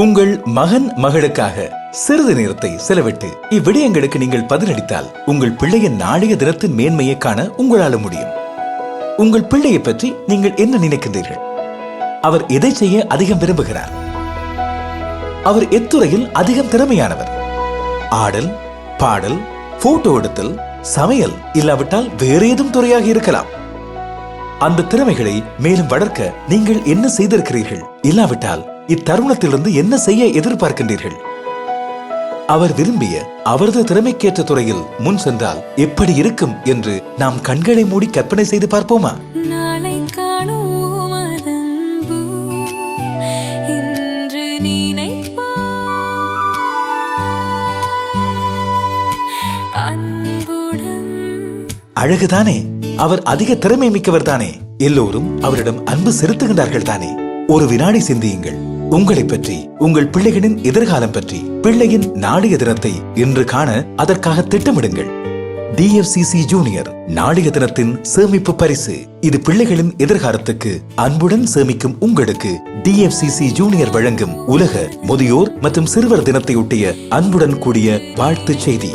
உங்கள் மகன் மகளுக்காக சிறிது நேரத்தை செலவிட்டு இவ்விடயங்களுக்கு நீங்கள் பதிலளித்தால் உங்கள் பிள்ளையின் நாளைய தினத்தின் மேன்மையை காண உங்களால முடியும். உங்கள் பிள்ளையை பற்றி நீங்கள் என்ன நினைக்கின்றீர்கள்? அவர் எதை செய்ய அதிகம் விரும்புகிறார்? அவர் எத்துறையில் அதிகம் திறமையானவர். ஆடல் பாடல் போட்டோ எடுத்தல் சமையல் இல்லாவிட்டால் வேறு ஏதும் துறையாக இருக்கலாம். அந்த திறமைகளை மேலும் வளர்க்க நீங்கள் என்ன செய்திருக்கிறீர்கள்? இல்லாவிட்டால் இத்தருணத்திலிருந்து என்ன செய்ய எதிர்பார்க்கின்றீர்கள்? அவர் விரும்பிய அவரது திறமைக்கேற்ற துறையில் முன் சென்றால் எப்படி இருக்கும் என்று நாம் கண்களை மூடி கற்பனை செய்து பார்ப்போமா? அழகுதானே? அவர் அதிக திறமை மிக்கவர் தானே? எல்லோரும் அவரிடம் அன்பு செலுத்துகின்றார்கள் தானே? ஒரு வினாடி சிந்தியுங்கள். உங்களை பற்றி உங்கள் பிள்ளைகளின் எதிர்காலம் பற்றி பிள்ளையின் நாளைய தினத்தை இன்று காண அதற்காக திட்டமிடுங்கள். டிஎஃப்சிசி ஜூனியர் நாளைய தினத்தின் சேமிப்பு பரிசு. இது பிள்ளைகளின் எதிர்காலத்துக்கு அன்புடன் சேமிக்கும் உங்களுக்கு டிஎஃப்சிசி ஜூனியர் வழங்கும் உலக முதியோர் மற்றும் சிறுவர் தினத்தையொட்டிய அன்புடன் கூடிய வாழ்த்துச் செய்தி.